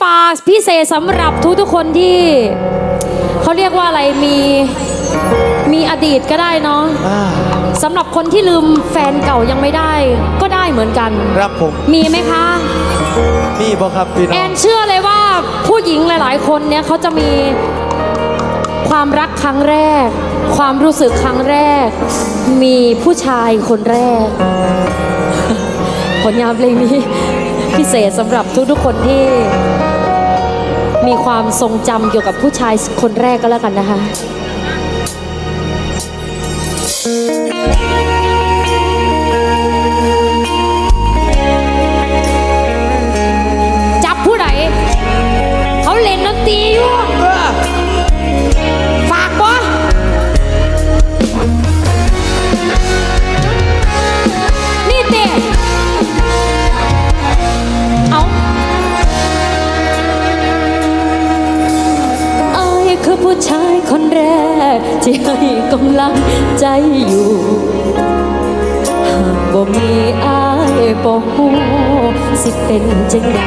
ฝากพิเศษสำหรับทุกทุกๆคนที่ เขาเรียกว่าอะไรมีมีอดีตก็ได้เนาะอ่าสำหรับคนที่ลืมแฟนเก่ายังไม่ได้ ก็ได้เหมือนกันครับผมมีไหมคะ มีบ่ครับพี่น้แอองนเชื่อเลยว่าผู้หญิงหลาย ๆ คนเนี่ยเขาจะมีความรักครั้งแรก ความรู้สึกครั้งแรก มีผู้ชายคนแรก ผลงานเพลงนี้ พิเศษสำหรับทุกๆคนที่ มีความทรงจำเกี่ยวกับผู้ชายคนแรกก็แล้วกันนะคะ ใจอยู่หากบ่มีอายบ่ฮู้สิเป็นจังใด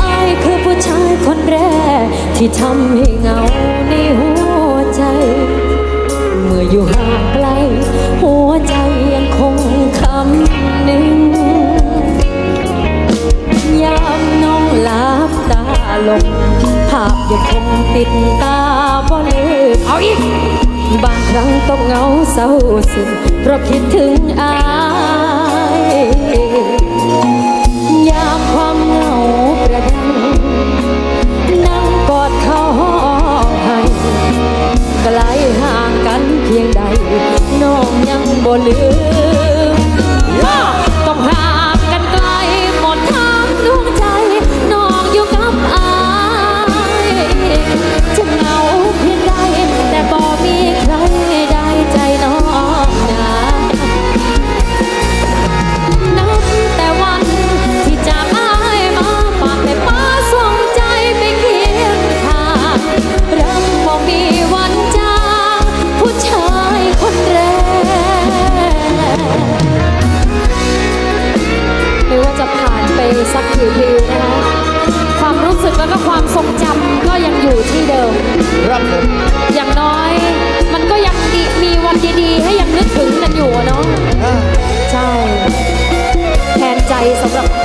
อายคือผู้ชายคนแรก ที่ทำให้เหงาในหัวใจ เมื่ออยู่ห่างไกล หัวใจยังคงคำหนึ่งยามน้องหลับตาลง ติดตาบ่ลืมเอาอีก บางครั้งต้องเหงาเศร้าซึมเพราะคิดถึงอายยามความเหงาประดัง นั่งกอดเขาห้องให้ไกลห่างกันเพียงใด น้องยังบ่ลืม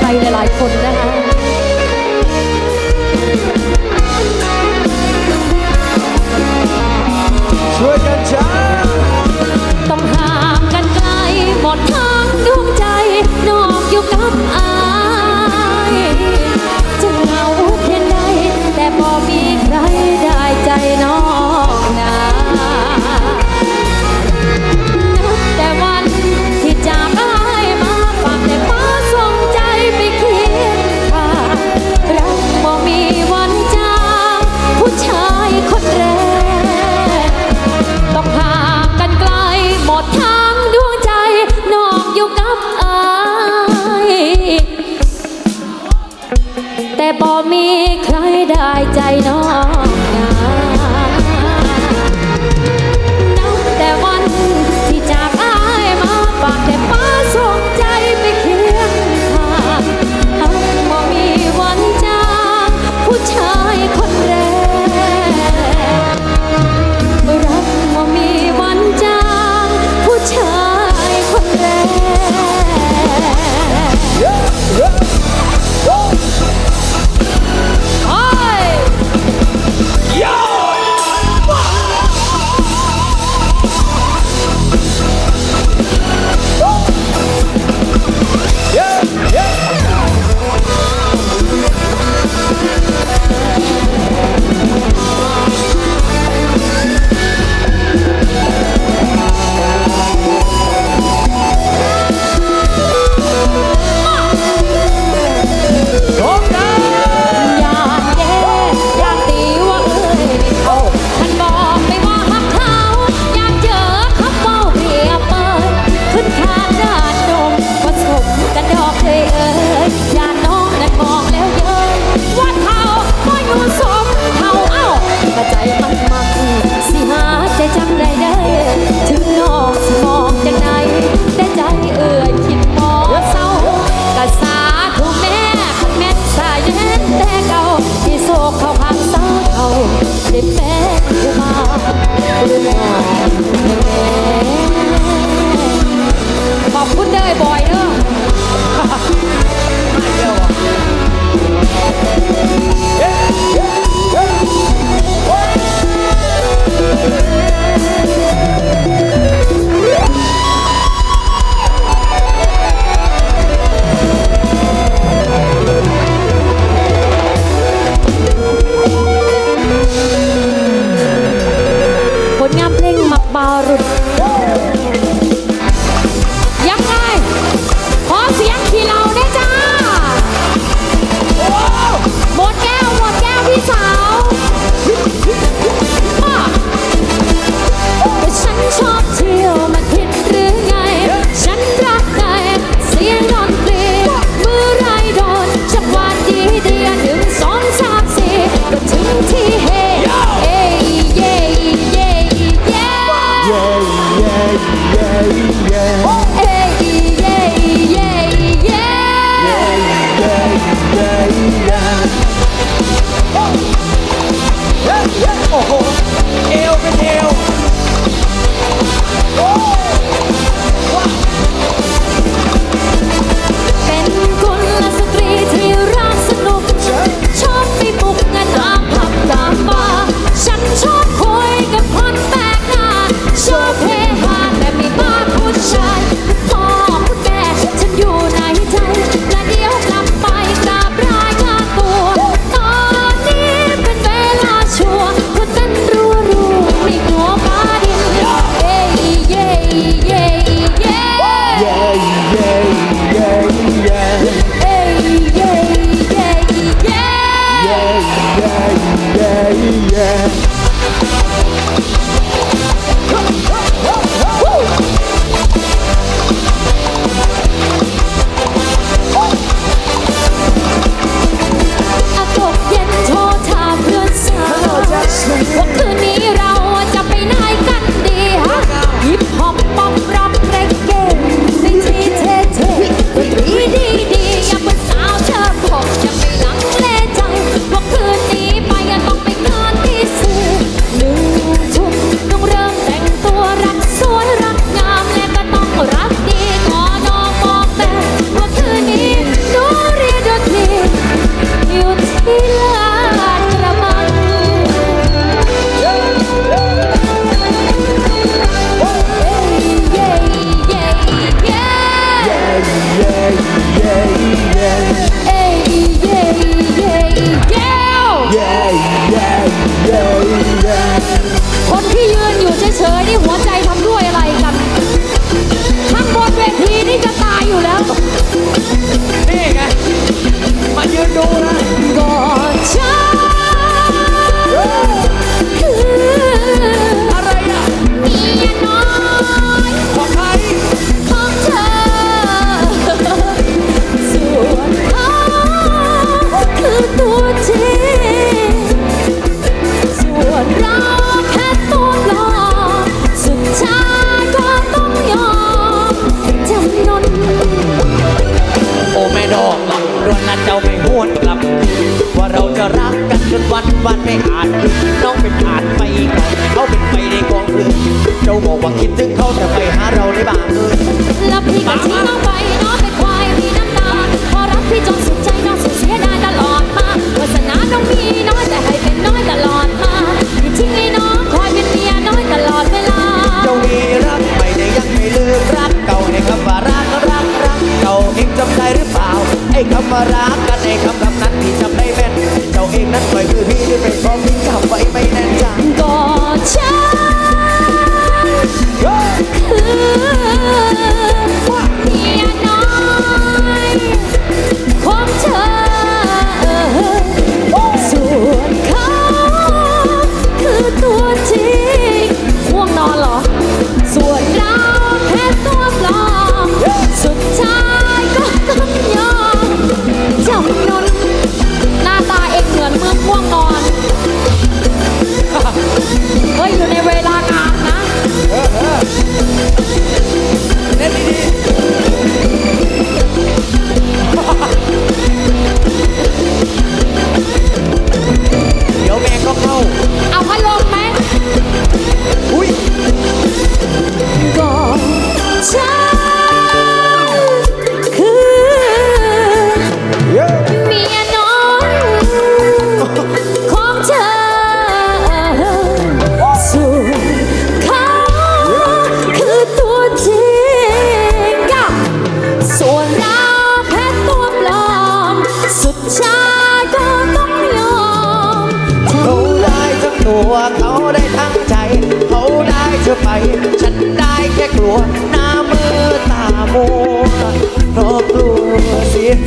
หรับใครหลาย ๆ คนนะ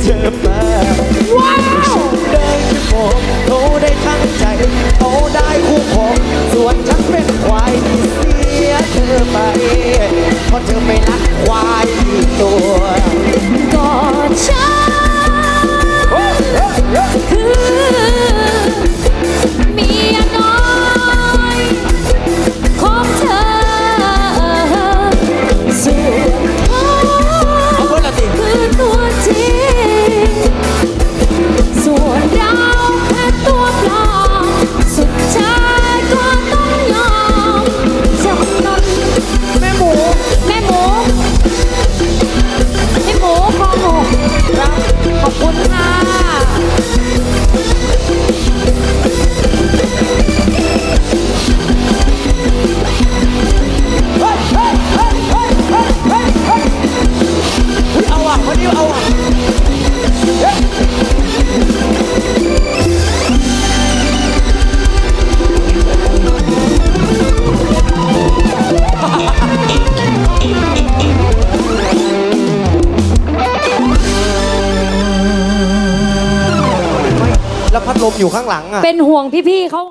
เธอมาว้าวฉันได้แค่ผมโตได้ทั้งใจโตได้คู่ผมส่วนฉันเป็นควายเสียเธอไปเพราะเธอไม่รักควายตัว อยู่ข้างหลังอะเป็นห่วงพี่ๆเขา